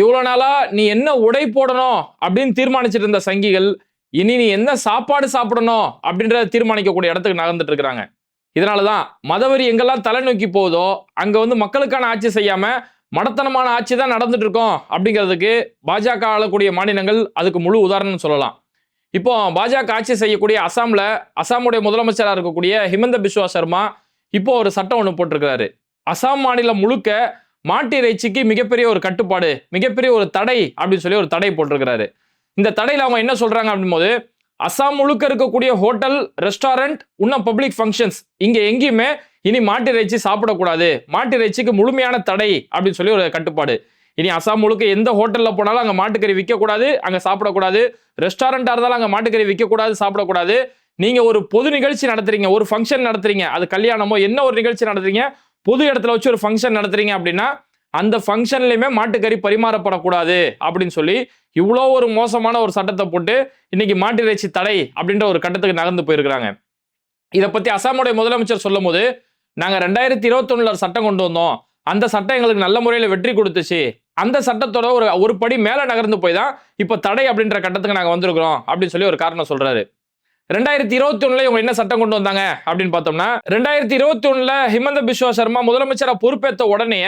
இவ்வளோ நாளாக நீ என்ன உடை போடணும் அப்படின்னு தீர்மானிச்சிட்டு இருந்த சங்கிகள் இனி நீ என்ன சாப்பாடு சாப்பிடணும் அப்படின்றத தீர்மானிக்கக்கூடிய இடத்துக்கு நகர்ந்துட்டு இருக்கிறாங்க. இதனால தான் மதவரி எங்கெல்லாம் தலை நோக்கி போகுதோ அங்கே வந்து மக்களுக்கான ஆட்சி செய்யாமல் மடத்தனமான ஆட்சி தான் நடந்துட்டு இருக்கோம் அப்படிங்கிறதுக்கு பாஜக ஆளக்கூடிய மாநிலங்கள் அதுக்கு முழு உதாரணம் சொல்லலாம். இப்போ பாஜக ஆட்சி செய்யக்கூடிய அசாமில் அசாமுடைய முதலமைச்சராக இருக்கக்கூடிய ஹிமந்த பிஸ்வா சர்மா இப்போ ஒரு சட்டம் ஒன்று போட்டிருக்கிறாரு. அசாம் மாநிலம் முழுக்க மாட்டு இறைச்சிக்கு மிகப்பெரிய ஒரு கட்டுப்பாடு மிகப்பெரிய ஒரு தடை அப்படின்னு சொல்லி ஒரு தடை போட்டிருக்கிறாரு. இந்த தடையில் அவங்க என்ன சொல்றாங்க அப்படின்போது அசாம் முழுக்க இருக்கக்கூடிய ஹோட்டல் ரெஸ்டாரண்ட் இன்னும் பப்ளிக் ஃபங்க்ஷன்ஸ் இங்க எங்கேயுமே இனி மாட்டு இறைச்சி சாப்பிடக்கூடாது. மாட்டு இறைச்சிக்கு முழுமையான தடை அப்படின்னு சொல்லி ஒரு கட்டுப்பாடு. இனி அசாம் முழுக்க எந்த ஹோட்டலில் போனாலும் அங்கே மாட்டுக்கறி விற்கக்கூடாது அங்கே சாப்பிடக்கூடாது. ரெஸ்டாரண்ட்டாக இருந்தாலும் அங்கே மாட்டுக்கறி விற்கக்கூடாது சாப்பிடக்கூடாது. நீங்கள் ஒரு பொது நிகழ்ச்சி நடத்துறீங்க ஒரு ஃபங்க்ஷன் நடத்துறீங்க அது கல்யாணமோ என்ன ஒரு நிகழ்ச்சி நடத்துறீங்க பொது இடத்துல வச்சு ஒரு ஃபங்க்ஷன் நடத்துறீங்க அப்படின்னா அந்த ஃபங்க்ஷன்லையுமே மாட்டுக்கறி பரிமாறப்படக்கூடாது அப்படின்னு சொல்லி இவ்வளோ ஒரு மோசமான ஒரு சட்டத்தை போட்டு இன்னைக்கு மாட்டிறைச்சி தடை அப்படின்ற ஒரு கட்டத்துக்கு நகர்ந்து போயிருக்கிறாங்க. இதை பற்றி அசாமுடைய முதலமைச்சர் சொல்லும் போது நாங்கள் ரெண்டாயிரத்தி இருபத்தொன்னுல சட்டம் கொண்டு வந்தோம். அந்த சட்டம் எங்களுக்கு நல்ல முறையில் வெற்றி கொடுத்துச்சு. அந்த சட்டத்தோட ஒரு ஒரு படி மேலே நகர்ந்து போய் தான் இப்போ தடை அப்படின்ற கட்டத்துக்கு நாங்கள் வந்திருக்கிறோம் அப்படின்னு சொல்லி ஒரு காரணம் சொல்கிறாரு ரெண்டாயிரத்தி இருபத்தி ஒண்ணுல இவங்க என்ன சட்டம் கொண்டு வந்தாங்க அப்படின்னு பார்த்தோம்னா ரெண்டாயிரத்தி இருபத்தி ஒண்ணுல ஹிமந்த பிஸ்வா சர்மா முதலமைச்சராக பொறுப்பேற்ற உடனே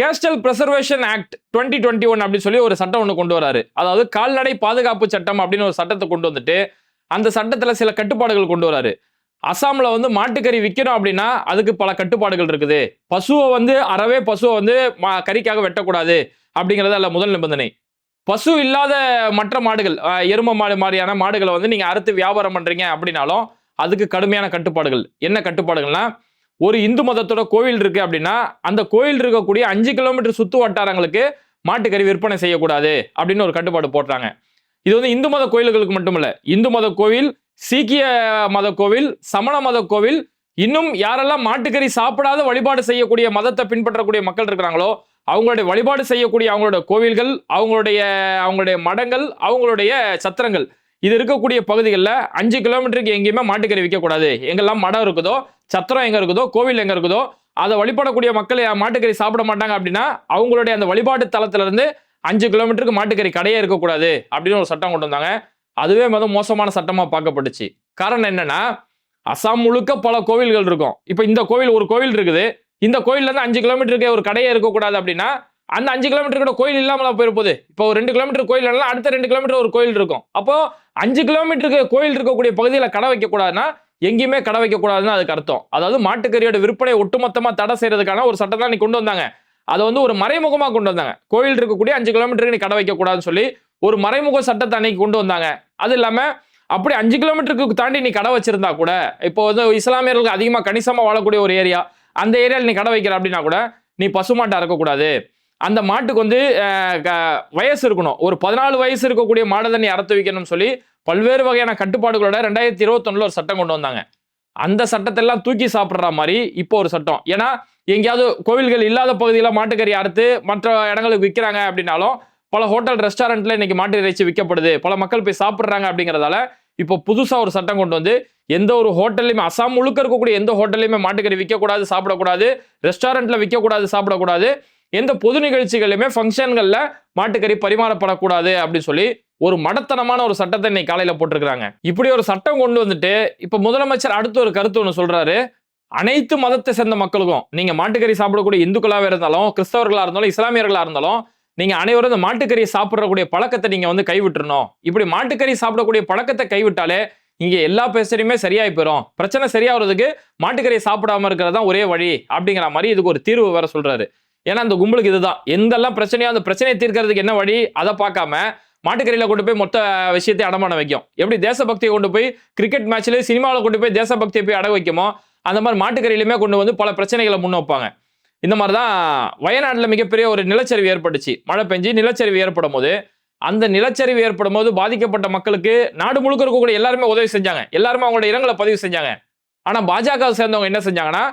cattle preservation act twenty twenty one அப்படின்னு சொல்லி ஒரு சட்டம் ஒன்று கொண்டு வராரு. அதாவது கால்நடை பாதுகாப்பு சட்டம் அப்படின்னு ஒரு சட்டத்தை கொண்டு வந்துட்டு அந்த சட்டத்தில் சில கட்டுப்பாடுகள் கொண்டு வராரு. அசாம்ல வந்து மாட்டுக்கறி விற்கணும் அப்படின்னா அதுக்கு பல கட்டுப்பாடுகள் இருக்குது. பசுவை வந்து அறவே பசுவை வந்து மா- கறிக்காக வெட்டக்கூடாது அப்படிங்கிறது அல்ல முதல் நிபந்தனை. பசு இல்லாத மற்ற மாடுகள் எரும எருமை மாடு மாதிரியான மாடுகளை வந்து நீங்கள் அறுத்து வியாபாரம் பண்ணுறீங்க அப்படின்னாலும் அதுக்கு கடுமையான கட்டுப்பாடுகள். என்ன கட்டுப்பாடுகள்னா ஒரு இந்து மதத்தோட கோவில் இருக்கு அப்படின்னா அந்த கோயில் இருக்கக்கூடிய அஞ்சு கிலோமீட்டர் சுத்து வட்டாரங்களுக்கு மாட்டுக்கறி விற்பனை செய்யக்கூடாது அப்படின்னு ஒரு கட்டுப்பாடு போடுறாங்க. இது வந்து இந்து மத கோயில்களுக்கு மட்டும் இல்லை இந்து மத கோவில் சீக்கிய மத கோவில் சமண மத கோவில் இன்னும் யாரெல்லாம் மாட்டுக்கறி சாப்பிடாத வழிபாடு செய்யக்கூடிய மதத்தை பின்பற்றக்கூடிய மக்கள் இருக்கிறாங்களோ அவங்களுடைய வழிபாடு செய்யக்கூடிய அவங்களோட கோவில்கள் அவங்களுடைய அவங்களுடைய மடங்கள் அவங்களுடைய சத்திரங்கள். இது இருக்கக்கூடிய பகுதிகளில் அஞ்சு கிலோமீட்டருக்கு எங்கேயுமே மாட்டுக்கறி விற்கக்கூடாது. எங்கெல்லாம் மடம் இருக்குதோ சத்திரம் எங்கே இருக்குதோ கோவில் எங்கே இருக்குதோ அதை வழிபடக்கூடிய மக்கள் மாட்டுக்கறி சாப்பிட மாட்டாங்க அப்படின்னா அவங்களுடைய அந்த வழிபாட்டு தளத்திலிருந்து அஞ்சு கிலோமீட்டருக்கு மாட்டுக்கறி கடையே இருக்கக்கூடாது அப்படின்னு ஒரு சட்டம் கொண்டு வந்தாங்க. அதுவே மிக மோசமான சட்டமாக பார்க்கப்பட்டுச்சு. காரணம் என்னன்னா அசாம் முழுக்க பல கோவில்கள் இருக்கும். இப்போ இந்த கோவில் ஒரு கோவில் இருக்குது. இந்த கோயிலேருந்து இருந்து அஞ்சு கிலோமீட்டருக்கு ஒரு கடையே இருக்கக்கூடாது அப்படின்னா அந்த அஞ்சு கிலோமீட்டர் கூட கோயில் இல்லாமல் போயிருப்போது. இப்போ ஒரு ரெண்டு கிலோமீட்டர் கோயில் இல்லைனா அடுத்த ரெண்டு கிலோமீட்டர் ஒரு கோயில் இருக்கும். அப்போ அஞ்சு கிலோமீட்டருக்கு கோயில் இருக்கக்கூடிய பகுதியில் கடை வைக்கக்கூடாதுன்னா எங்கேயுமே கடை வைக்கக்கூடாதுன்னு அதுக்கு அர்த்தம். அதாவது மாட்டுக்கறியோட விற்பனை ஒட்டுமொத்தமாக தடை செய்யறதுக்கான ஒரு சட்டம் தான் கொண்டு வந்தாங்க. அதை வந்து ஒரு மறைமுகமாக கொண்டு வந்தாங்க. கோயில் இருக்கக்கூடிய அஞ்சு கிலோமீட்டருக்கு நீ கடை வைக்கக்கூடாதுன்னு சொல்லி ஒரு மறைமுக சட்டத்தை அன்னைக்கு கொண்டு வந்தாங்க. அது இல்லாமல் அப்படி அஞ்சு கிலோமீட்டருக்கு தாண்டி நீ கடை வச்சிருந்தா கூட இப்போ வந்து இஸ்லாமியர்களுக்கு அதிகமாக கணிசமாக வாழக்கூடிய ஒரு ஏரியா அந்த ஏரியாவில் நீ கடை வைக்கிற அப்படின்னா கூட நீ பசுமாட்டாக இருக்கக்கூடாது. அந்த மாட்டுக்கு வந்து க- வயசு இருக்கணும். ஒரு பதினாலு வயசு இருக்கக்கூடிய மாடை தான் நீ அறுத்து வைக்கணும்னு சொல்லி பல்வேறு வகையான கட்டுப்பாடுகளோட ரெண்டாயிரத்தி இருபத்தொன்னுல ஒரு சட்டம் கொண்டு வந்தாங்க. அந்த சட்டத்தெல்லாம் தூக்கி சாப்பிட்ற மாதிரி இப்போ ஒரு சட்டம். ஏன்னா எங்கேயாவது கோவில்கள் இல்லாத பகுதியில் மாட்டுக்கறி அறுத்து மற்ற இடங்களுக்கு விற்கிறாங்க அப்படின்னாலும் பல ஹோட்டல் ரெஸ்டாரண்ட்ல இன்னைக்கு மாட்டு இறைச்சி விற்கப்படுது. பல மக்கள் போய் சாப்பிட்றாங்க அப்படிங்கிறதால இப்போ புதுசாக ஒரு சட்டம் கொண்டு வந்து எந்த ஒரு ஹோட்டல்லையுமே அசாம் முழுக்க இருக்கக்கூடிய எந்த ஹோட்டல்லையுமே மாட்டுக்கறி விற்கக்கூடாது சாப்பிடக்கூடாது ரெஸ்டாரண்ட்டில் விற்கக்கூடாது சாப்பிடக்கூடாது எந்த பொது நிகழ்ச்சிகள்லையுமே ஃபங்க்ஷன்களில் மாட்டுக்கறி பரிமாறப்படக்கூடாது அப்படின்னு சொல்லி ஒரு மடத்தனமான ஒரு சட்டத்தை இன்னைக்கு காலையில் போட்டிருக்கிறாங்க. இப்படி ஒரு சட்டம் கொண்டு வந்துட்டு இப்போ முதலமைச்சர் அடுத்து ஒரு கருத்து ஒன்று சொல்கிறாரு அனைத்து மதத்தை சேர்ந்த மக்களுக்கும் நீங்கள் மாட்டுக்கறி சாப்பிடக்கூடிய இந்துக்களாக இருந்தாலும் கிறிஸ்தவர்களாக இருந்தாலும் இஸ்லாமியர்களாக இருந்தாலும் நீங்க அனைவரும் இந்த மாட்டுக்கறியை சாப்பிடக்கூடிய பழக்கத்தை நீங்க வந்து கைவிட்டுறணும். இப்படி மாட்டுக்கறி சாப்பிடக்கூடிய பழக்கத்தை கைவிட்டாலே இங்க எல்லா பிரச்சனையுமே சரியாகி போயிடும் பிரச்சனை சரியாகிறதுக்கு மாட்டுக்கறியை சாப்பிடாம இருக்கிறது தான் ஒரே வழி அப்படிங்கிற மாதிரி இதுக்கு ஒரு தீர்வு வேற சொல்றாரு. ஏன்னா அந்த கும்பலுக்கு இதுதான். எந்தெல்லாம் பிரச்சனையோ அந்த பிரச்சனையை தீர்க்கறதுக்கு என்ன வழி? அதை பார்க்காம மாட்டுக்கறியில கொண்டு போய் மொத்த விஷயத்தை அடமான வைக்கும். எப்படி தேசபக்தியை கொண்டு போய் கிரிக்கெட் மேட்ச்ல சினிமாவில் கொண்டு போய் தேசபக்தியை போய் அட வைக்குமோ அந்த மாதிரி மாட்டுக்கறியிலுமே கொண்டு வந்து பல பிரச்சனைகளை முன் வைப்பாங்க இந்த மாதிரி தான் வயநாட்டில் மிகப்பெரிய ஒரு நிலச்சரிவு ஏற்பட்டுச்சு. மழை பெஞ்சு நிலச்சரிவு ஏற்படும் போது அந்த நிலச்சரிவு ஏற்படும் போது பாதிக்கப்பட்ட மக்களுக்கு நாடு முழுக்க இருக்கக்கூடிய எல்லாருமே உதவி செஞ்சாங்க. எல்லாருமே அவங்களோட இரங்கலை பதிவு செஞ்சாங்க. ஆனால் பாஜக சேர்ந்தவங்க என்ன செஞ்சாங்கன்னா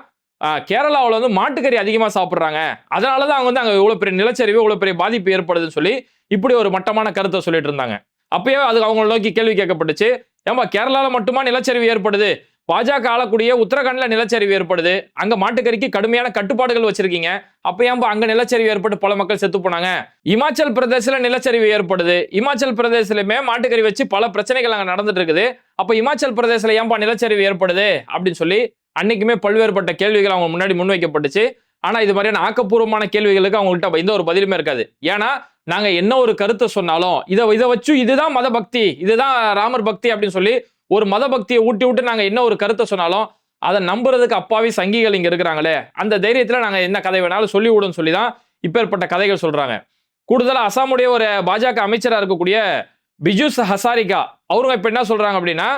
கேரளாவில் வந்து மாட்டுக்கறி அதிகமாக சாப்பிட்றாங்க. அதனால தான் அவங்க வந்து அங்கே இவ்வளோ பெரிய நிலச்சரிவு இவ்வளோ பெரிய பாதிப்பு ஏற்படுதுன்னு சொல்லி இப்படி ஒரு மட்டமான கருத்தை சொல்லிட்டு இருந்தாங்க. அப்பயே அது அவங்கள நோக்கி கேள்வி கேட்கப்பட்டுச்சு. ஏம்பா கேரளாவில் மட்டுமா நிலச்சரிவு ஏற்படுது? பாஜக ஆளக்கூடிய உத்தரகாண்ட்ல நிலச்சரிவு ஏற்படுது. அங்க மாட்டுக்கறிக்கு கடுமையான கட்டுப்பாடுகள் வச்சிருக்கீங்க. அப்ப ஏன்பா அங்க நிலச்சரிவு ஏற்பட்டு பல மக்கள் செத்து போனாங்க? இமாச்சல் பிரதேசல நிலச்சரிவு ஏற்படுது. இமாச்சல் பிரதேசலுமே மாட்டுக்கறி வச்சு பல பிரச்சனைகள் அங்க நடந்துட்டு இருக்குது. அப்ப இமாச்சல் பிரதேசல ஏன்பா நிலச்சரிவு ஏற்படுது? அப்படின்னு சொல்லி அன்னைக்குமே பல்வேறுபட்ட கேள்விகள் அவங்க முன்னாடி முன்வைக்கப்பட்டுச்சு. ஆனா இது மாதிரியான ஆக்கப்பூர்வமான கேள்விகளுக்கு அவங்கள்ட்ட எந்த ஒரு பதிலுமே இருக்காது. ஏன்னா நாங்க என்ன ஒரு கருத்தை சொன்னாலும் இதை இதை வச்சு இதுதான் மத பக்தி இதுதான் ராமர் பக்தி அப்படின்னு சொல்லி ஒரு மத பக்தியை ஊட்டி விட்டு நாங்கள் என்ன ஒரு கருத்தை சொன்னாலும் அதை நம்புறதுக்கு அப்பாவி சங்கிகள் இங்கே இருக்கிறாங்களே அந்த தைரியத்தில் நாங்கள் என்ன கதை வேணாலும் சொல்லி விடும் சொல்லி தான் இப்பேற்பட்ட கதைகள் சொல்கிறாங்க கூடுதலாக அசாமுடைய ஒரு பாஜக அமைச்சராக இருக்கக்கூடிய பிஜுஸ் ஹசாரிகா அவருங்க இப்போ என்ன சொல்கிறாங்க அப்படின்னா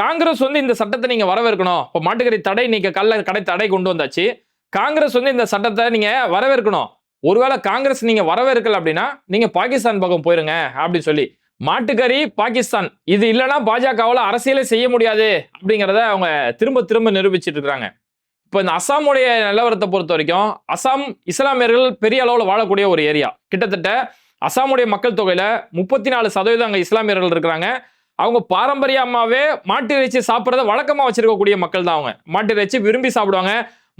காங்கிரஸ் வந்து இந்த சட்டத்தை நீங்கள் வரவேற்கணும். இப்போ மாட்டுக்கறி தடை நீங்க கல்ல கடை தடை கொண்டு வந்தாச்சு. காங்கிரஸ் வந்து இந்த சட்டத்தை நீங்கள் வரவேற்கணும். ஒருவேளை காங்கிரஸ் நீங்கள் வரவேற்கல அப்படின்னா நீங்கள் பாகிஸ்தான் பக்கம் போயிருங்க அப்படின்னு சொல்லி. மாட்டுக்கறி பாகிஸ்தான். இது இல்லைன்னா பாஜகவில் அரசியலே செய்ய முடியாது அப்படிங்கிறத அவங்க திரும்ப திரும்ப நிரூபிச்சிட்டு இருக்கிறாங்க இப்போ இந்த அசாமுடைய நிலவரத்தை பொறுத்த வரைக்கும் அசாம் இஸ்லாமியர்கள் பெரிய அளவில் வாழக்கூடிய ஒரு ஏரியா. கிட்டத்தட்ட அசாமுடைய மக்கள் தொகையில் முப்பத்தி நாலு சதவீதம் அங்கே இஸ்லாமியர்கள் இருக்கிறாங்க. அவங்க பாரம்பரியமாகவே மாட்டு இறைச்சி சாப்பிட்றத வழக்கமாக வச்சிருக்கக்கூடிய மக்கள் தான் அவங்க. மாட்டு இறைச்சி விரும்பி சாப்பிடுவாங்க.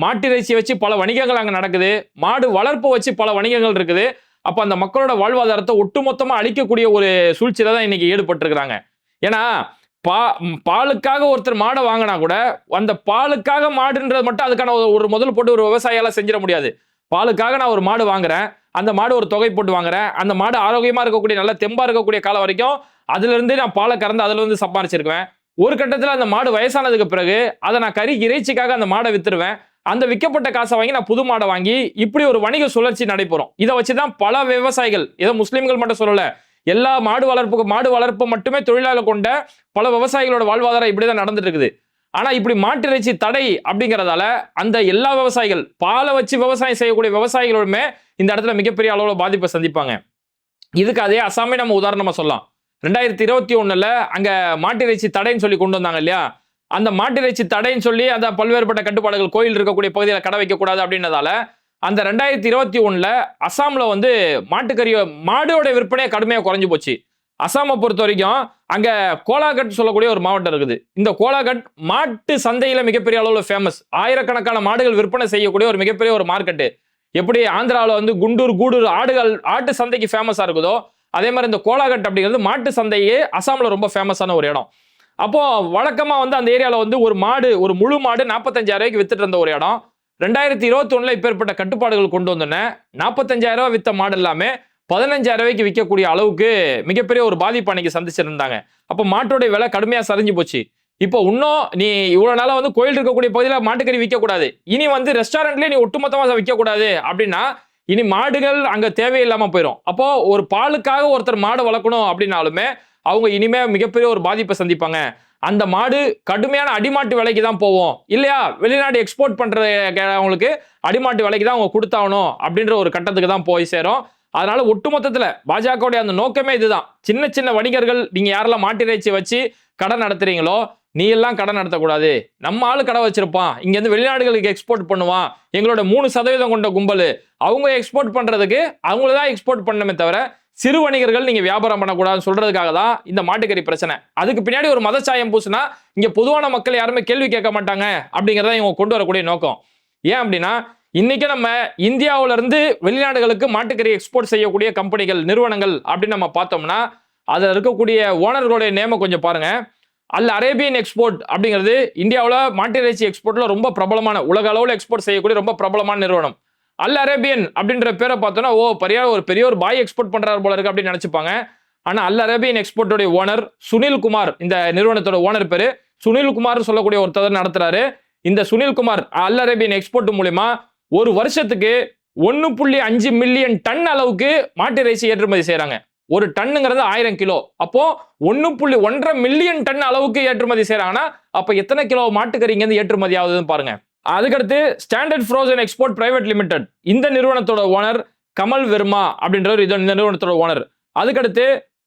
மாட்டு இறைச்சியை வச்சு பல வணிகங்கள் அங்கே நடக்குது. மாடு வளர்ப்பு வச்சு பல வணிகங்கள் இருக்குது. அப்போ அந்த மக்களோட வாழ்வாதாரத்தை ஒட்டுமொத்தமாக அழிக்கக்கூடிய ஒரு சூழ்ச்சியில் தான் இன்னைக்கு ஈடுபட்டிருக்கிறாங்க. ஏன்னா பா பாலுக்காக ஒருத்தர் மாடை வாங்கினா கூட அந்த பாலுக்காக மாடுன்றது மட்டும் அதுக்கான ஒரு- ஒரு முதல் போட்டு ஒரு விவசாயியால் செஞ்சிட முடியாது. பாலுக்காக நான் ஒரு மாடு வாங்குறேன் அந்த மாடு ஒரு தொகை போட்டு வாங்குறேன் அந்த மாடு ஆரோக்கியமாக இருக்கக்கூடிய நல்ல தெம்பாக இருக்கக்கூடிய காலம் வரைக்கும் அதுலேருந்து நான் பாலை கறந்து அதுலேருந்து சம்பாரிச்சிருக்குவேன். ஒரு கட்டத்தில் அந்த மாடு வயசானதுக்கு பிறகு அதை நான் கறி இறைச்சிக்காக அந்த மாடை வித்துருவேன். அந்த விற்கப்பட்ட காசை வாங்கி நான் புது மாடை வாங்கி இப்படி ஒரு வணிக சுழற்சி நடைபெறும். இதை வச்சு தான் பல விவசாயிகள் ஏதோ முஸ்லீம்கள் மட்டும் சொல்லலை எல்லா மாடு வளர்ப்புக்கு மாடு வளர்ப்பு மட்டுமே தொழிலாளர் கொண்ட பல விவசாயிகளோட வாழ்வாதாரம் இப்படிதான் நடந்துட்டு இருக்குது ஆனால் இப்படி மாட்டு இறைச்சி தடை அப்படிங்கிறதால அந்த எல்லா விவசாயிகள் பாலை வச்சு விவசாயம் செய்யக்கூடிய விவசாயிகளுமே இந்த இடத்துல மிகப்பெரிய அளவில் பாதிப்பை சந்திப்பாங்க. இதுக்கு அதே அசாமே நம்ம உதாரணமாக சொல்லலாம். ரெண்டாயிரத்தி இருபத்தி ஒன்றில் அங்கே மாட்டு இறைச்சி தடைன்னு சொல்லி கொண்டு வந்தாங்க இல்லையா? அந்த மாட்டிறைச்சி தடைன்னு சொல்லி அந்த பல்வேறுபட்ட கட்டுப்பாடுகள் கோயில் இருக்கக்கூடிய பகுதியில் கடை வைக்கக்கூடாது அப்படின்னதால அந்த ரெண்டாயிரத்தி இருபத்தி ஒன்றில் அசாமில் வந்து மாட்டுக்கறியோ மாடோட விற்பனையை கடுமையாக குறைஞ்சு போச்சு. அசாமை பொறுத்த வரைக்கும் அங்கே கோலாகட் சொல்லக்கூடிய ஒரு மாவட்டம் இருக்குது. இந்த கோலாகட் மாட்டு சந்தையில் மிகப்பெரிய அளவில் ஃபேமஸ் ஆயிரக்கணக்கான மாடுகள் விற்பனை செய்யக்கூடிய ஒரு மிகப்பெரிய ஒரு மார்க்கெட்டு எப்படி ஆந்திராவில் வந்து குண்டூர் கூடூர் ஆடுகள் ஆட்டு சந்தைக்கு ஃபேமஸாக இருக்குதோ அதே மாதிரி இந்த கோலாகட் அப்படிங்கிறது மாட்டு சந்தையே அசாமில் ரொம்ப ஃபேமஸான ஒரு இடம். அப்போது வழக்கமாக வந்து அந்த ஏரியாவில் வந்து ஒரு மாடு ஒரு முழு மாடு நாற்பத்தஞ்சாயிரூவாய்க்கு வித்துட்டு இருந்த ஒரு இடம். ரெண்டாயிரத்தி இருபத்தி ஒண்ணுல இப்பேற்பட்ட கட்டுப்பாடுகள் கொண்டு வந்தோன்னே நாற்பத்தஞ்சாயிரம் ரூபாய் வித்த மாடு எல்லாமே பதினஞ்சாயிரரூவாய்க்கு விற்கக்கூடிய அளவுக்கு மிகப்பெரிய ஒரு பாதிப்பு அன்னைக்கு சந்திச்சிருந்தாங்க. அப்போ மாட்டோடைய விலை கடுமையாக சரிஞ்சு போச்சு. இப்போ இன்னும் நீ இவ்வளோ நாளாக வந்து கோயில் இருக்கக்கூடிய பகுதியில் மாட்டுக்கறி விற்கக்கூடாது இனி வந்து ரெஸ்டாரண்ட்லேயே நீ ஒட்டுமொத்தமாக விற்கக்கூடாது அப்படின்னா இனி மாடுகள் அங்கே தேவையில்லாமல் போயிடும் அப்போது ஒரு பாலுக்காக ஒருத்தர் மாடு வளர்க்கணும் அப்படின்னாலுமே அவங்க இனிமே மிகப்பெரிய ஒரு பாதிப்பை சந்திப்பாங்க. அந்த மாடு கடுமையான அடிமாட்டு விலைக்கு தான் போவோம் இல்லையா? வெளிநாடு எக்ஸ்போர்ட் பண்ற அவங்களுக்கு அடிமாட்டு விலைக்கு தான் அவங்க கொடுத்தாகணும் அப்படின்ற ஒரு கட்டத்துக்கு தான் போய் சேரும். அதனால ஒட்டுமொத்தத்துல பாஜகவுடைய அந்த நோக்கமே இதுதான். சின்ன சின்ன வணிகர்கள் நீங்க யாரெல்லாம் மாட்டிறைச்சி வச்சு கடன் நடத்துறீங்களோ நீ எல்லாம் கடன் நடத்தக்கூடாது. நம்ம ஆளு கடை வச்சிருப்பான். இங்க இருந்து வெளிநாடுகளுக்கு எக்ஸ்போர்ட் பண்ணுவான். எங்களோட மூணு சதவீதம் கொண்ட கும்பல். அவங்க எக்ஸ்போர்ட் பண்றதுக்கு அவங்கள தான் எக்ஸ்போர்ட் பண்ணணுமே தவிர சிறு வணிகர்கள் நீங்க வியாபாரம் பண்ணக்கூடாதுன்னு சொல்றதுக்காக தான் இந்த மாட்டுக்கறி பிரச்சனை. அதுக்கு பின்னாடி ஒரு மதச்சாயம் பூசுனா இங்க பொதுவான மக்கள் யாருமே கேள்வி கேட்க மாட்டாங்க அப்படிங்கிறத இவங்க கொண்டு வரக்கூடிய நோக்கம். ஏன் அப்படின்னா இன்னைக்கு நம்ம இந்தியாவில இருந்து வெளிநாடுகளுக்கு மாட்டுக்கறி எக்ஸ்போர்ட் செய்யக்கூடிய கம்பெனிகள் நிறுவனங்கள் அப்படின்னு நம்ம பார்த்தோம்னா அதில் இருக்கக்கூடிய ஓனர்களுடைய நேம கொஞ்சம் பாருங்க. அல்ல அரேபியன் எக்ஸ்போர்ட் அப்படிங்கிறது இந்தியாவில் மாட்டு இறைச்சி எக்ஸ்போர்ட்ல ரொம்ப பிரபலமான உலக அளவில் எக்ஸ்போர்ட் செய்யக்கூடிய ரொம்ப பிரபலமான நிறுவனம். அல் அரேபியன் அப்படின்ற பேரை பார்த்தோன்னா ஓ பெரிய ஒரு பெரிய ஒரு பாய் எக்ஸ்போர்ட் பண்ணுறாரு போல இருக்கு அப்படின்னு நினச்சிப்பாங்க. ஆனால் அல் அரேபியன் எக்ஸ்போர்ட்டோடைய ஓனர் சுனில் குமார் இந்த நிறுவனத்தோட ஓனர் பேர் சுனில் குமார் சொல்லக்கூடிய ஒருத்தர் நடத்துறாரு. இந்த Sunil Kumar Al Arabian export மூலிமா ஒரு வருஷத்துக்கு ஒன்று புள்ளி அஞ்சு மில்லியன் டன் அளவுக்கு மாட்டு இறைச்சி ஏற்றுமதி செய்கிறாங்க ஒரு டன்னுங்கிறது ஆயிரம் கிலோ. அப்போ ஒன்று புள்ளி ஒன்றரை மில்லியன் டன் அளவுக்கு ஏற்றுமதி செய்கிறாங்கன்னா அப்போ எத்தனை கிலோ மாட்டுக்கறி இங்கேருந்து ஏற்றுமதி ஆகுதுன்னு பாருங்கள் அதுக்கடுத்து standard frozen export private limited இந்த நிறுவனத்தோட ஓனர் கமல் வெர்மா அப்படின்றவர் இது இந்த நிறுவனத்தோட ஓனர் அதுக்கடுத்து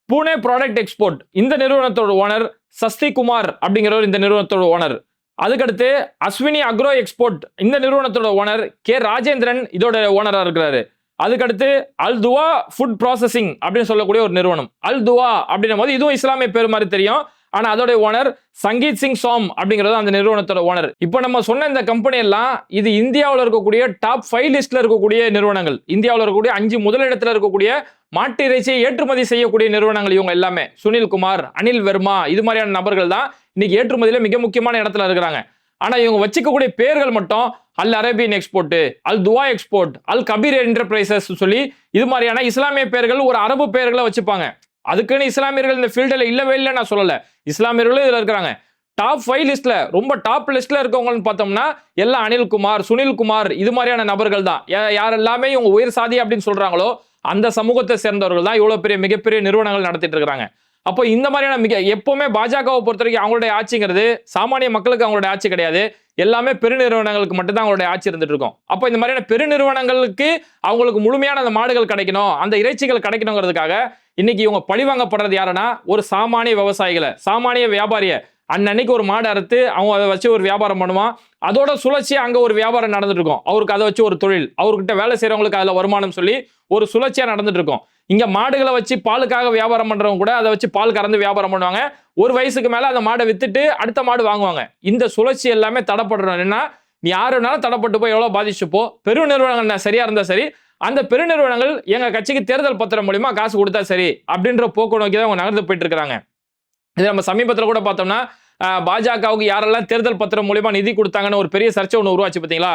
பூனே ப்ராடக்ட் எக்ஸ்போர்ட் இந்த நிறுவனத்தோட ஓனர் சஸ்தி குமார் அப்படிங்கிறவர் இந்த நிறுவனத்தோட ஓனர் அதுக்கடுத்து அஸ்வினி அக்ரோ எக்ஸ்போர்ட் இந்த நிறுவனத்தோட ஓனர் கே ராஜேந்திரன் இதோட ஓனராக இருக்கிறாரு. அதுக்கடுத்து அல் துவா ஃபுட் ப்ராசஸிங் அப்படின்னு சொல்லக்கூடிய ஒரு நிறுவனம். அல் துவா அப்படின்னும் போது இதுவும் இஸ்லாமிய பேர் மாதிரி தெரியும். ஆனா அதோட ஓனர் சங்கீத் சிங் சோம் அப்படிங்கிறது அந்த நிறுவனத்தோட ஓனர் இப்போ நம்ம சொன்ன இந்த கம்பெனி எல்லாம் இது இந்தியாவில் இருக்கக்கூடிய டாப் ஃபைவ் லிஸ்ட்ல இருக்கக்கூடிய நிறுவனங்கள். இந்தியாவில் இருக்கக்கூடிய அஞ்சு முதலிடத்தில் இருக்கக்கூடிய மாட்டு இறைச்சியை ஏற்றுமதி செய்யக்கூடிய நிறுவனங்கள் இவங்க எல்லாமே. சுனில் குமார் அனில் வெர்மா இது மாதிரியான நபர்கள் தான் இன்னைக்கு ஏற்றுமதியில மிக முக்கியமான இடத்துல இருக்கிறாங்க. ஆனா இவங்க வச்சுக்கக்கூடிய பேர்கள் மட்டும் அல் அரேபியன் எக்ஸ்போர்ட் அல் துவா எக்ஸ்போர்ட் அல் கபீர் என்டர்பிரைசஸ் சொல்லி இது மாதிரியான இஸ்லாமிய பெயர்கள் ஒரு அரபு பெயர்களை வச்சுப்பாங்க. அதுக்குன்னு இஸ்லாமியர்கள் இந்த ஃபீல்டில் இல்லவே இல்லை நான் சொல்லலை. இஸ்லாமியர்களும் இதில் இருக்கிறாங்க. டாப் ஃபைவ் லிஸ்ட்ல ரொம்ப டாப் லிஸ்ட்ல இருக்கவங்கன்னு பார்த்தோம்னா எல்லாம் அனில்குமார் சுனில்குமார் இது மாதிரியான நபர்கள் தான். யார் எல்லாமே இவங்க உயிர் சாதி அப்படின்னு சொல்றாங்களோ அந்த சமூகத்தை சேர்ந்தவர்கள் தான் இவ்வளோ பெரிய மிகப்பெரிய நிறுவனங்கள் நடத்திட்டு இருக்கிறாங்க. அப்போ இந்த மாதிரியான மிக எப்பவுமே பாஜகவை பொறுத்த வரைக்கும் அவங்களுடைய ஆட்சிங்கிறது சாமானிய மக்களுக்கு அவங்களுடைய ஆட்சி கிடையாது. எல்லாமே பெருநிறுவனங்களுக்கு மட்டும்தான் அவங்களுடைய ஆட்சி இருந்துட்டு இருக்கும். அப்போ இந்த மாதிரியான பெருநிறுவனங்களுக்கு அவங்களுக்கு முழுமையான அந்த மாடுகள் கிடைக்கணும் அந்த இறைச்சிகள் கிடைக்கணுங்கிறதுக்காக இன்னைக்கு இவங்க பழிவாங்கப்படுறது யாருன்னா ஒரு சாமானிய விவசாயிகளை சாமானிய வியாபாரிய. அன்னன்னைக்கு ஒரு மாடு அறுத்து அவங்க அதை வச்சு ஒரு வியாபாரம் பண்ணுவான். அதோட சுழற்சி அங்கே ஒரு வியாபாரம் நடந்துட்டு இருக்கும். அவருக்கு அதை வச்சு ஒரு தொழில் அவர்கிட்ட வேலை செய்கிறவங்களுக்கு அதில் வருமானம் சொல்லி ஒரு சுழற்சியாக நடந்துட்டு இருக்கும். இங்கே மாடுகளை வச்சு பாலுக்காக வியாபாரம் பண்ணுறவங்க கூட அதை வச்சு பால் கறந்து வியாபாரம் பண்ணுவாங்க. ஒரு வயசுக்கு மேலே அந்த மாடை வித்துட்டு அடுத்த மாடு வாங்குவாங்க. இந்த சுழற்சி எல்லாமே தடைப்படுறோம்னா நீ யார் வேணாலும் தடப்பட்டு போய் எவ்வளோ பாதிச்சுப்போ பெரு நிறுவனங்கள் நான் சரியா இருந்தால் சரி. அந்த பெருநிறுவனங்கள் எங்கள் கட்சிக்கு தேர்தல் பத்திரம் மூலியமாக காசு கொடுத்தா சரி அப்படின்ற போக்கு நோக்கி தான் அவங்க நகர்ந்து போயிட்டு இருக்கிறாங்க. இது நம்ம சமீபத்தில் கூட பார்த்தோம்னா பாஜகவுக்கு யாரெல்லாம் தேர்தல் பத்திரம் மூலியமாக நிதி கொடுத்தாங்கன்னு ஒரு பெரிய சர்ச்சை ஒன்று உருவாச்சு பார்த்தீங்களா?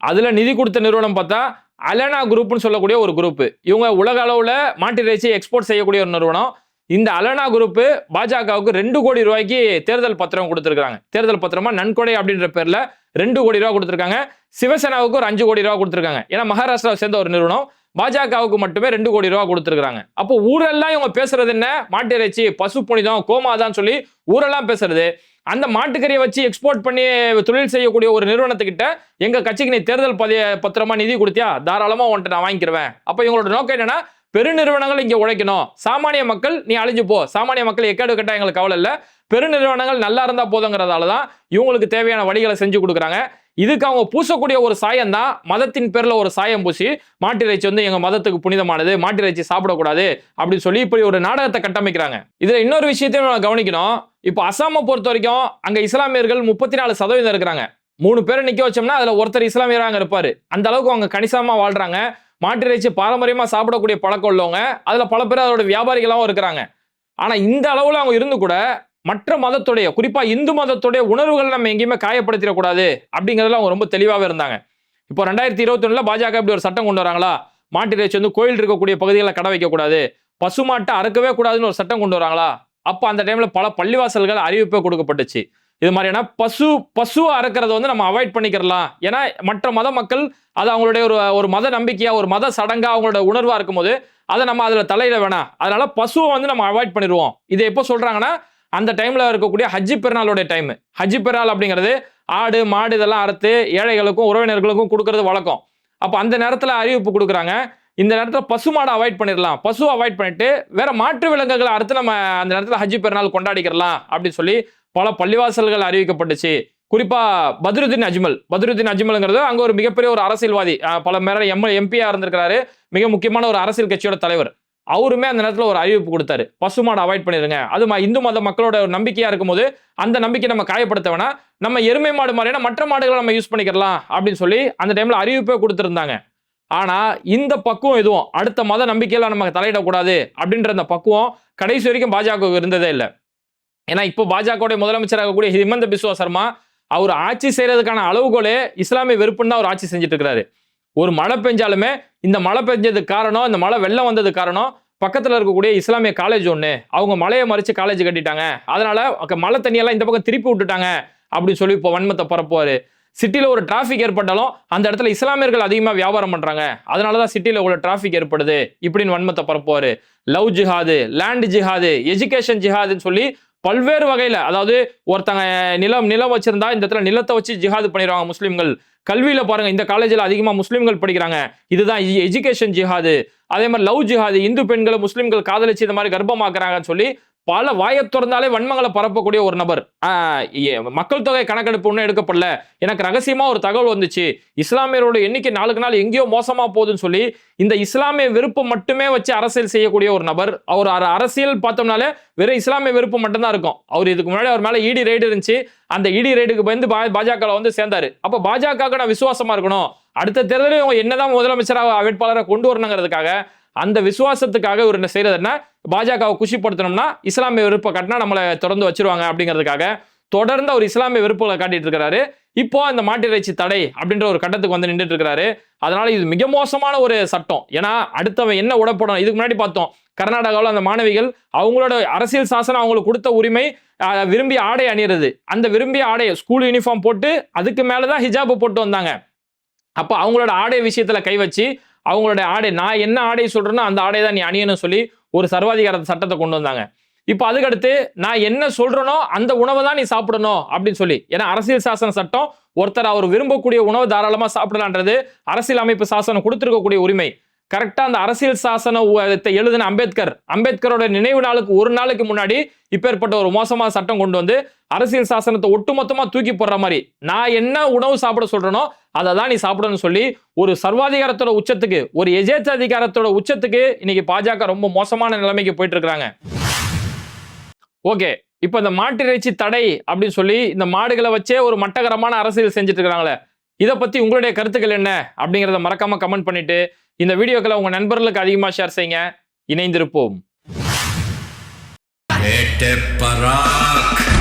அதில் நிதி கொடுத்த நிறுவனம் பார்த்தா அலனா குரூப்னு சொல்லக்கூடிய ஒரு குரூப் இவங்க உலக அளவில் மாட்டு இறைச்சி எக்ஸ்போர்ட் செய்யக்கூடிய ஒரு நிறுவனம். இந்த அலனா குரூப் பாஜகவுக்கு ரெண்டு கோடி ரூபாய்க்கு தேர்தல் பத்திரம் கொடுத்துருக்காங்க தேர்தல் பத்திரமா நன்கொடை அப்படின்ற பேர்ல ரெண்டு கோடி ரூபா கொடுத்துருக்காங்க. சிவசேனாவுக்கு ஒரு அஞ்சு கோடி ரூபா கொடுத்துருக்காங்க. ஏன்னா மகாராஷ்டிராவை சேர்ந்த ஒரு நிறுவனம். பாஜகவுக்கு மட்டுமே ரெண்டு கோடி ரூபா கொடுத்துருக்காங்க அப்போ ஊரெல்லாம் இவங்க பேசுறது என்ன? மாட்டிறைச்சி பசு புனிதம் கோமாதான்னு சொல்லி ஊரெல்லாம் பேசுறது. அந்த மாட்டுக்கறியை வச்சு எக்ஸ்போர்ட் பண்ணி தொழில் செய்யக்கூடிய ஒரு நிறுவனத்துக்கிட்ட எங்க கட்சிக்கு நீ தேர்தல் பதிய பத்திரமா நிதி கொடுத்தியா? தாராளமா உன்கிட்ட நான் வாங்கிக்கிறேன் அப்ப இவங்களோட நோக்கம் என்னன்னா பெருநிறுவனங்கள் இங்க உழைக்கணும். சாமானிய மக்கள் நீ அழிஞ்சு போ. சாமானிய மக்கள் எக்கேடு கட்டா எங்களுக்கு கவலை இல்ல. பெருநிறுவனங்கள் நல்லா இருந்தா போதுங்கிறதால தான் இவங்களுக்கு தேவையான வழிகளை செஞ்சு கொடுக்குறாங்க. இதுக்கு அவங்க பூசக்கூடிய ஒரு சாயம் தான் மதத்தின் பேர்ல ஒரு சாயம் பூசி மாட்டிறைச்சி வந்து எங்க மதத்துக்கு புனிதமானது மாட்டிறைச்சி சாப்பிடக்கூடாது அப்படின்னு சொல்லி இப்படி ஒரு நாடகத்தை கட்டமைக்கிறாங்க. இதுல இன்னொரு விஷயத்தையும் நம்ம கவனிக்கணும். இப்போ அசாமை பொறுத்த வரைக்கும் அங்க இஸ்லாமியர்கள் முப்பத்தி நாலு சதவீதம் இருக்கிறாங்க. மூணு பேரை நிக்க வச்சோம்னா அதுல ஒருத்தர் இஸ்லாமியராக இருப்பார் இருப்பாரு. அந்த அளவுக்கு அவங்க கணிசமா வாழ்றாங்க. மாட்டு இறைச்சி சாப்பிடக்கூடிய பழக்கம் உள்ளவங்க அதில் பல பேர் அதோட வியாபாரிகளாகவும் இருக்கிறாங்க. ஆனால் இந்த அளவில் அவங்க இருந்து கூட மற்ற மதத்துடைய குறிப்பாக இந்து மதத்துடைய உணர்வுகள் நம்ம எங்கேயுமே காயப்படுத்திடக்கூடாது அப்படிங்கிறதுல அவங்க ரொம்ப தெளிவாகவே இருந்தாங்க. இப்போ ரெண்டாயிரத்தி இருபத்தி பாஜக இப்படி ஒரு சட்டம் கொண்டு வராங்களா? மாட்டு இறைச்சி வந்து கோயில் இருக்கக்கூடிய பகுதிகளில் கடை வைக்கக்கூடாது பசுமாட்டை அறுக்கவே கூடாதுன்னு ஒரு சட்டம் கொண்டு வராங்களா? அப்போ அந்த டைமில் பல பள்ளிவாசல்கள் அறிவிப்பே கொடுக்கப்பட்டுச்சு. இது மாதிரியான பசு பசு அறுக்கிறத வந்து நம்ம அவாய்ட் பண்ணிக்கிறலாம். ஏன்னா மற்ற மத மக்கள் அது அவங்களுடைய ஒரு ஒரு மத நம்பிக்கையாக ஒரு மத சடங்காக அவங்களோட உணர்வாக இருக்கும்போது அதை நம்ம அதில் தலையிட வேணாம். அதனால பசுவை வந்து நம்ம அவாய்ட் பண்ணிடுவோம். இதை எப்போ சொல்கிறாங்கன்னா அந்த டைமில் இருக்கக்கூடிய ஹஜ்ஜி பெருநாளுடைய டைம் ஹஜ்ஜி பெருநாள் அப்படிங்கிறது ஆடு மாடு இதெல்லாம் அறுத்து ஏழைகளுக்கும் உறவினர்களுக்கும் கொடுக்கறது வழக்கம். அப்போ அந்த நேரத்தில் அறிவிப்பு கொடுக்குறாங்க. இந்த நேரத்தில் பசு மாடை அவாய்ட் பண்ணிடலாம். பசுவை அவாய்ட் பண்ணிட்டு வேற மாற்று விலங்குகளை அறுத்து நம்ம அந்த நேரத்தில் ஹஜ்ஜி பெருநாள் கொண்டாடிக்கிறலாம் அப்படின்னு சொல்லி பல பள்ளிவாசல்கள் அறிவிக்கப்பட்டுச்சு. குறிப்பா பத்ருதீன் அஜ்மல். பத்ருதீன் அஜ்மல்ங்கிறது அங்க ஒரு மிகப்பெரிய ஒரு அரசியல்வாதி. பல மேல எம் எம்பியா இருந்திருக்கிறாரு. மிக முக்கியமான ஒரு அரசியல் கட்சியோட தலைவர். அவருமே அந்த நேரத்தில் ஒரு அறிவிப்பு கொடுத்தாரு. பசுமாடை அவாய்ட் பண்ணிடுங்க அது இந்து மத மக்களோட ஒரு நம்பிக்கையா இருக்கும்போது அந்த நம்பிக்கை நம்ம காயப்படுத்த வேணாம். நம்ம எருமை மாடு மாதிரியான மற்ற மாடுகளை நம்ம யூஸ் பண்ணிக்கலாம் அப்படின்னு சொல்லி அந்த டைம்ல அறிவிப்பே கொடுத்துருந்தாங்க. ஆனா இந்த பக்குவம் எதுவும் அடுத்த மத நம்பிக்கையெல்லாம் நம்ம தலையிடக்கூடாது அப்படின்ற அந்த பக்குவம் கடைசி வரைக்கும் பாஜக இருந்ததே இல்லை. ஏன்னா இப்போ பாஜகவுடைய முதலமைச்சராக கூடிய ஹிமந்த பிஸ்வா சர்மா அவர் ஆட்சி செய்யறதுக்கான அளவுகோலே இஸ்லாமிய வெறுப்புன்னு தான் அவர் ஆட்சி செஞ்சுட்டு இருக்கிறாரு ஒரு மழை பெஞ்சாலுமே இந்த மழை பெஞ்சதுக்கு காரணம் இந்த மழை வெள்ளம் வந்ததுக்கு காரணம் பக்கத்தில் இருக்கக்கூடிய இஸ்லாமிய காலேஜ் ஒன்று அவங்க மலையை மறிச்சு காலேஜ் கட்டிட்டாங்க. அதனால மழை தண்ணியெல்லாம் இந்த பக்கம் திருப்பி விட்டுட்டாங்க அப்படின்னு சொல்லி இப்போ வன்மத்தை பரப்புவார். சிட்டியில் ஒரு டிராஃபிக் ஏற்பட்டாலும் அந்த இடத்துல இஸ்லாமியர்கள் அதிகமாக வியாபாரம் பண்ணுறாங்க அதனால தான் சிட்டியில் உள்ள டிராஃபிக் ஏற்படுது இப்படின்னு வன்மத்தை பரப்புவார். Love jihad land jihad education ஜிஹாதுன்னு சொல்லி பல்வேறு வகையில் அதாவது ஒருத்தங்க நிலம் நிலம் வச்சிருந்தா இந்த இடத்துல நிலத்தை வச்சு ஜிஹாது பண்ணிடுவாங்க முஸ்லீம்கள். கல்வியில் பாருங்க இந்த காலேஜில் அதிகமாக முஸ்லீம்கள் படிக்கிறாங்க. இதுதான் எஜுகேஷன் ஜிஹாது. அதே மாதிரி லவ் ஜிஹாது இந்து பெண்களை முஸ்லீம்கள் காதலிச்சு இந்த மாதிரி கர்ப்பமாக்குறாங்கன்னு சொல்லி பல வாயை திறந்தாலே வன்மங்களை பரப்பக்கூடிய ஒரு நபர். மக்கள் தொகை கணக்கெடுப்பு ஒன்றும் எடுக்கப்படல. எனக்கு ரகசியமா ஒரு தகவல் வந்துச்சு. இஸ்லாமியரோட எண்ணிக்கை நாளுக்கு நாள் எங்கேயோ மோசமா போகுதுன்னு சொல்லி இந்த இஸ்லாமிய விருப்பம் மட்டுமே வச்சு அரசியல் செய்யக்கூடிய ஒரு நபர். அவர் அர- அரசியல் பார்த்தோம்னாலே வெறும் இஸ்லாமிய விருப்பம் மட்டும்தான் இருக்கும். அவர் இதுக்கு முன்னாடி அவர் மேல இடி ரைடு இருந்துச்சு. அந்த இடி ரைடுக்கு பயந்து பாஜக வந்து சேர்ந்தாரு. அப்ப பாஜக நான் விசுவாசமா இருக்கணும். அடுத்த தேர்தலில் இவங்க என்னதான் முதலமைச்சராக வேட்பாளரை கொண்டு வரணுங்கிறதுக்காக அந்த விசுவாசத்துக்காக இவர் என்ன செய்யறது என்ன பாஜகவை குஷிப்படுத்தணும்னா இஸ்லாமிய விருப்ப காட்டினா நம்மளை தொடர்ந்து வச்சிருவாங்க அப்படிங்கிறதுக்காக தொடர்ந்து அவர் இஸ்லாமிய விருப்பங்களை காட்டிட்டு இருக்கிறாரு. இப்போ அந்த மாட்டிறைச்சி தடை அப்படின்ற ஒரு கட்டத்துக்கு வந்து நின்றுட்டு இருக்கிறாரு. அதனால இது மிக மோசமான ஒரு சட்டம். ஏன்னா அடுத்தவன் என்ன உடப்படும் இதுக்கு முன்னாடி பார்த்தோம் கர்நாடகாவில் அந்த மாணவிகள் அவங்களோட அரசியல் சாசனம் அவங்களுக்கு கொடுத்த உரிமை விரும்பிய ஆடை அணியிறது. அந்த விரும்பிய ஆடையை ஸ்கூல் யூனிஃபார்ம் போட்டு அதுக்கு மேலே தான் ஹிஜாபை போட்டு வந்தாங்க. அப்போ அவங்களோட ஆடை விஷயத்துல கை வச்சு அவங்களுடைய ஆடை நான் என்ன ஆடை சொல்கிறேனோ அந்த ஆடை தான் நீ அணியணும் சொல்லி ஒரு சர்வாதிகார சட்டத்தை கொண்டு வந்தாங்க. இப்போ அதுக்கடுத்து நான் என்ன சொல்கிறேனோ அந்த உணவை தான் நீ சாப்பிடணும் அப்படின்னு சொல்லி. ஏன்னா அரசியல் சாசன சட்டம் ஒருத்தர் அவர் விரும்பக்கூடிய உணவு தாராளமாக சாப்பிடலான்றது அரசியல் அமைப்பு சாசனம் கொடுத்துருக்கக்கூடிய உரிமை. கரெக்டாக அந்த அரசியல் சாசன உத்தை எழுதின அம்பேத்கர். அம்பேத்கரோட நினைவு நாளுக்கு ஒரு நாளுக்கு முன்னாடி இப்பேற்பட்ட ஒரு மோசமான சட்டம் கொண்டு வந்து அரசியல் சாசனத்தை ஒட்டுமொத்தமாக தூக்கி போடுற மாதிரி. நான் என்ன உணவு சாப்பிட சொல்கிறேனோ அதை தான் நீ சாப்பிடணும்னு சொல்லி ஒரு சர்வாதிகாரத்தோட உச்சத்துக்கு ஒரு எஜேச்சாதிகாரத்தோட உச்சத்துக்கு இன்னைக்கு பாஜக ரொம்ப மோசமான நிலைமைக்கு போயிட்டு இருக்கிறாங்க ஓகே இப்போ இந்த மாட்டிறைச்சி தடை அப்படின்னு சொல்லி இந்த மாடுகளை வச்சே ஒரு மட்டகரமான அரசியல் செஞ்சுட்டு இருக்கிறாங்களே இதை பத்தி உங்களுடைய கருத்துக்கள் என்ன அப்படிங்கிறத மறக்காம கமெண்ட் பண்ணிட்டு இந்த வீடியோக்களை உங்க நண்பர்களுக்கு அதிகமா ஷேர் செய்யுங்க. இணைந்திருப்போம். பராக்.